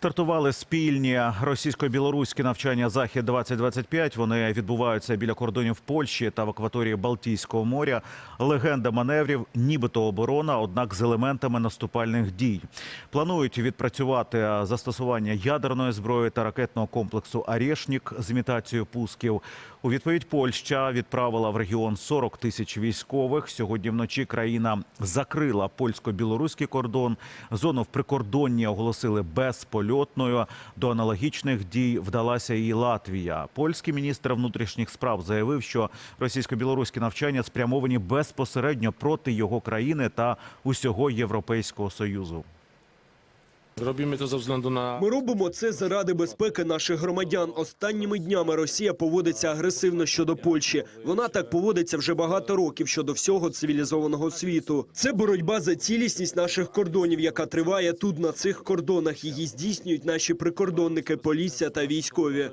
Стартували спільні російсько-білоруські навчання Захід 2025 Вони відбуваються біля кордонів Польщі та в акваторії Балтійського моря. Легенда маневрів, нібито оборона, однак з елементами наступальних дій. Планують відпрацювати застосування ядерної зброї та ракетного комплексу «Арєшнік» з імітацією пусків. У відповідь Польща відправила в регіон 40 тисяч військових. Сьогодні вночі країна закрила польсько-білоруський кордон. Зону в прикордонні оголосили безпольотною. До аналогічних дій вдалася і Латвія. Польський міністр внутрішніх справ заявив, що російсько-білоруські навчання спрямовані безпосередньо проти його країни та усього Європейського союзу. Robimy to ze względu na Ми робимо це заради безпеки наших громадян. Останніми днями Росія поводиться агресивно щодо Польщі. Вона так поводиться вже багато років щодо всього цивілізованого світу. Це боротьба за цілісність наших кордонів, яка триває тут на цих кордонах. Її здійснюють наші прикордонники, поліція та військові.